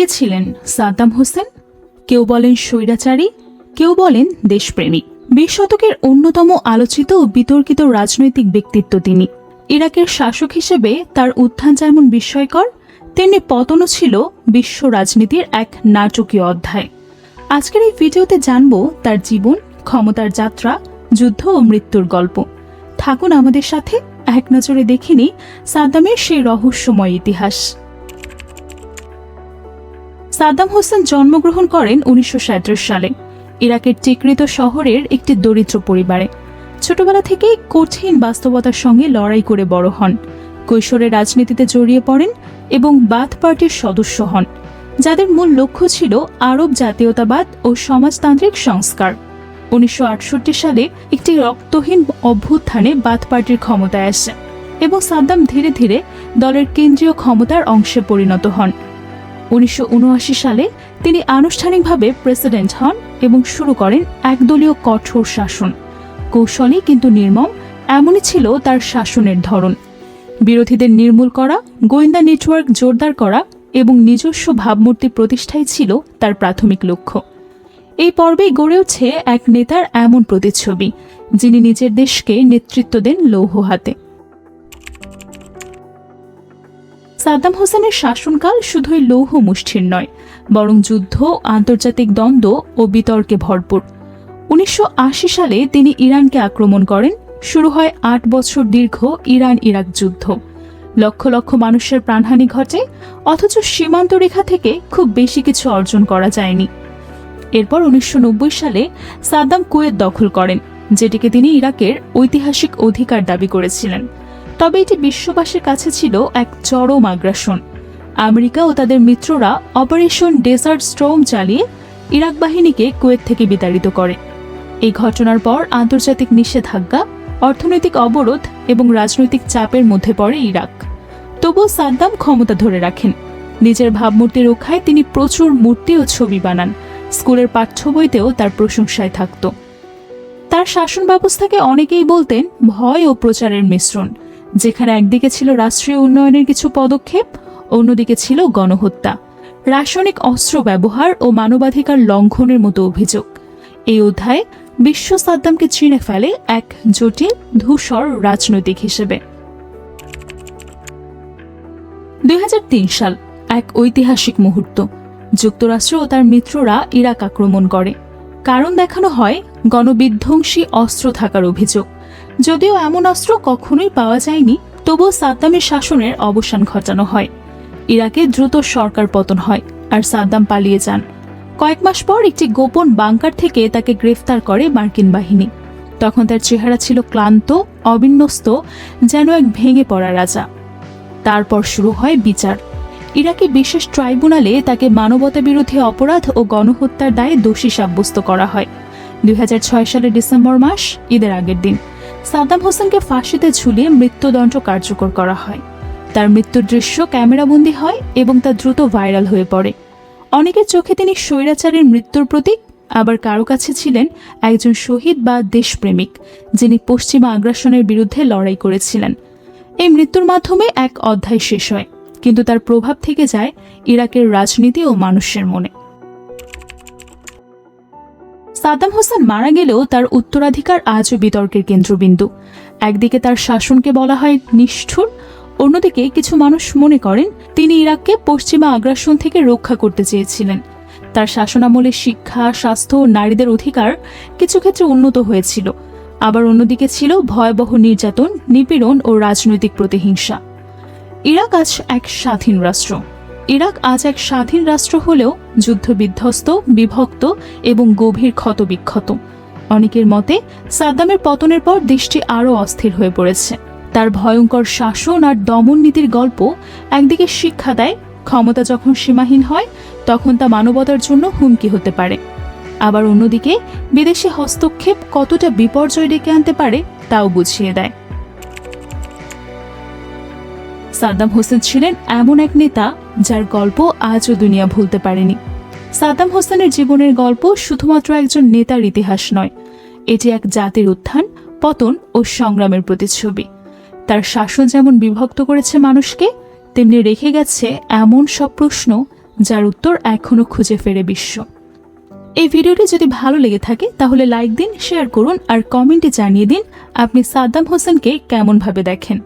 কে ছিলেন সাদ্দাম হোসেন, কেউ বলেন স্বৈরাচারী, কেউ বলেন দেশপ্রেমিক। বিশ শতকের অন্যতম আলোচিত ও বিতর্কিত রাজনৈতিক ব্যক্তিত্ব তিনি। ইরাকের শাসক হিসেবে তার উত্থান যেমন বিস্ময়কর, তেমনি পতনও ছিল বিশ্ব রাজনীতির এক নাটকীয় অধ্যায়। আজকের এই ভিডিওতে জানব তার জীবন, ক্ষমতার যাত্রা, যুদ্ধ ও মৃত্যুর গল্প। থাকুন আমাদের সাথে, এক নজরে দেখিনি সাদ্দামের সেই রহস্যময় ইতিহাস। সাদ্দাম হোসেন জন্মগ্রহণ করেন উনিশশো সালে। ইরাকের টিকৃত শহরের একটি দরিদ্র পরিবারে। ছোটবেলা থেকেই কঠিন বাস্তবতার সঙ্গে লড়াই করে বড় হন। কৈশোরে রাজনীতিতে জড়িয়ে পড়েন এবং বাথ পার্টির সদস্য হন, যাদের মূল লক্ষ্য ছিল আরব জাতীয়তাবাদ ও সমাজতান্ত্রিক সংস্কার। উনিশশো আটষট্টি সালে একটি রক্তহীন অভ্যুত্থানে বাথ পার্টির ক্ষমতায় আসে এবং সাদ্দাম ধীরে ধীরে দলের কেন্দ্রীয় ক্ষমতার অংশে পরিণত হন। উনিশশো উনআশি সালে তিনি আনুষ্ঠানিকভাবে প্রেসিডেন্ট হন এবং শুরু করেন একদলীয় কঠোর শাসন। কৌশলী কিন্তু নির্মম, এমনই ছিল তার শাসনের ধরন। বিরোধীদের নির্মূল করা, গোয়েন্দা নেটওয়ার্ক জোরদার করা এবং নিজস্ব ভাবমূর্তি প্রতিষ্ঠাই ছিল তার প্রাথমিক লক্ষ্য। এই পর্বেই গড়ে ওঠে এক নেতার এমন প্রতিচ্ছবি, যিনি নিজের দেশকে নেতৃত্ব দেন লৌহ হাতে। সাদ্দাম হোসেনের শাসনকাল শুধুই লৌহ মুষ্ঠির নয়, বরং যুদ্ধ, আন্তর্জাতিক দ্বন্দ্ব ও বিতর্কে ভরপুর। উনিশশো আশি সালে তিনি ইরানকে আক্রমণ করেন, শুরু হয় আট বছর দীর্ঘ ইরান ইরাক যুদ্ধ। লক্ষ লক্ষ মানুষের প্রাণহানি ঘটে, অথচ সীমান্ত রেখা থেকে খুব বেশি কিছু অর্জন করা যায়নি। এরপর উনিশশো নব্বই সালে সাদ্দাম কুয়েত দখল করেন, যেটিকে তিনি ইরাকের ঐতিহাসিক অধিকার দাবি করেছিলেন। তবে এটি বিশ্ববাসীর কাছে ছিল এক চরম আগ্রাসন। আমেরিকা ও তাদের মিত্ররা অপারেশন ডেসার্ট স্ট্রোম চালিয়ে ইরাক বাহিনীকে কুয়েত থেকে বিতাড়িত করে। এই ঘটনার পর আন্তর্জাতিক নিষেধাজ্ঞা, অর্থনৈতিক অবরোধ এবং রাজনৈতিক চাপের মধ্যে পড়ে ইরাক। তবুও সাদ্দাম ক্ষমতা ধরে রাখেন। নিজের ভাবমূর্তি রক্ষায় তিনি প্রচুর মূর্তি ও ছবি বানান। স্কুলের পাঠ্য বইতেও তার প্রশংসায় থাকত। তার শাসন ব্যবস্থাকে অনেকেই বলতেন ভয় ও প্রচারের মিশ্রণ। যেখানে একদিকে ছিল রাষ্ট্রীয় উন্নয়নের কিছু পদক্ষেপ, অন্যদিকে ছিল গণহত্যা। রাসায়নিক অস্ত্র ব্যবহার ও মানবাধিকার লঙ্ঘনের মতো অভিযোগ। এই অধ্যায়ে বিশ্ব সাদ্দামকে চিনে ফেলে এক জটিল, ধূসর রাজনৈতিক হিসেবে। দুই হাজার তিন সাল, এক ঐতিহাসিক মুহূর্ত। যুক্তরাষ্ট্র ও তার মিত্ররা ইরাক আক্রমণ করে। কারণ দেখানো হয় গণবিধ্বংসী অস্ত্র থাকার অভিযোগ। যদিও এমন অস্ত্র কখনোই পাওয়া যায়নি, তবুও সাদ্দামের শাসনের অবসান ঘটানো হয়। ইরাকে দ্রুত সরকার পতন হয় আর সাদ্দাম পালিয়ে যান। কয়েক মাস পর একটি গোপন বাংকার থেকে তাকে গ্রেফতার করে মার্কিন বাহিনী। তখন তার চেহারা ছিল ক্লান্ত, অবিন্যস্ত, যেন এক ভেঙে পড়া রাজা। তারপর শুরু হয় বিচার। ইরাকি বিশেষ ট্রাইব্যুনালে তাকে মানবতা বিরোধী অপরাধ ও গণহত্যার দায়ে দোষী সাব্যস্ত করা হয়। দুই হাজার ছয় সালের ডিসেম্বর মাস, ঈদের আগের দিন। সাদ্দাম হোসেনকে ফাঁসিতে ঝুলিয়ে মৃত্যুদণ্ড কার্যকর করা হয়। তার মৃত্যুর দৃশ্য ক্যামেরাবন্দি হয় এবং তা দ্রুত ভাইরাল হয়ে পড়ে। অনেকের চোখে তিনি স্বৈরাচারের মৃত্যুর প্রতীক, আবার কারও কাছে ছিলেন একজন শহীদ বা দেশপ্রেমিক, যিনি পশ্চিমা আগ্রাসনের বিরুদ্ধে লড়াই করেছিলেন। এই মৃত্যুর মাধ্যমে এক অধ্যায় শেষ হয়, কিন্তু তার প্রভাব থেকে যায় ইরাকের রাজনীতি ও মানুষের মনে। সাদ্দাম হোসেন মারা গেলেও তার উত্তরাধিকার আজও বিতর্কের কেন্দ্রবিন্দু। একদিকে তার শাসনকে বলা হয় নিষ্ঠুর, অন্যদিকে কিছু মানুষ মনে করেন তিনি ইরাককে পশ্চিমা আগ্রাসন থেকে রক্ষা করতে চেয়েছিলেন। তার শাসনামলে শিক্ষা, স্বাস্থ্য ও নারীদের অধিকার কিছু ক্ষেত্রে উন্নত হয়েছিল। আবার অন্যদিকে ছিল ভয়াবহ নির্যাতন, নিপীড়ন ও রাজনৈতিক প্রতিহিংসা। ইরাক আজ এক স্বাধীন রাষ্ট্র। ইরাক আজ এক স্বাধীন রাষ্ট্র হলেও যুদ্ধ বিধ্বস্ত বিভক্ত এবং গভীর ক্ষতবিক্ষত। অনেকের মতে, সাদ্দামের পতনের পর দেশটি আরও অস্থির হয়ে পড়েছে। তার ভয়ঙ্কর শাসন আর দমন নীতির গল্প একদিকে শিক্ষা দেয়, ক্ষমতা যখন সীমাহীন হয়, তখন তা মানবতার জন্য হুমকি হতে পারে। আবার অন্যদিকে, বিদেশি হস্তক্ষেপ কতটা বিপর্যয় ডেকে আনতে পারে, তাও বুঝিয়ে দেয়। সাদ্দাম হোসেন ছিলেন এমন এক নেতা যার গল্প আজও দুনিয়া ভুলতে পারেনি। সাদ্দাম হোসেনের জীবনের গল্প শুধুমাত্র একজন নেতার ইতিহাস নয়, এটি এক জাতির উত্থান, পতন ও সংগ্রামের প্রতিচ্ছবি। তার শাসন যেমন বিভক্ত করেছে মানুষকে, তেমনি রেখে গেছে এমন সব প্রশ্ন যার উত্তর এখনও খুঁজে ফেরে বিশ্ব। এই ভিডিওটি যদি ভালো লেগে থাকে, তাহলে লাইক দিন, শেয়ার করুন আর কমেন্টে জানিয়ে দিন আপনি সাদ্দাম হোসেনকে কেমনভাবে দেখেন।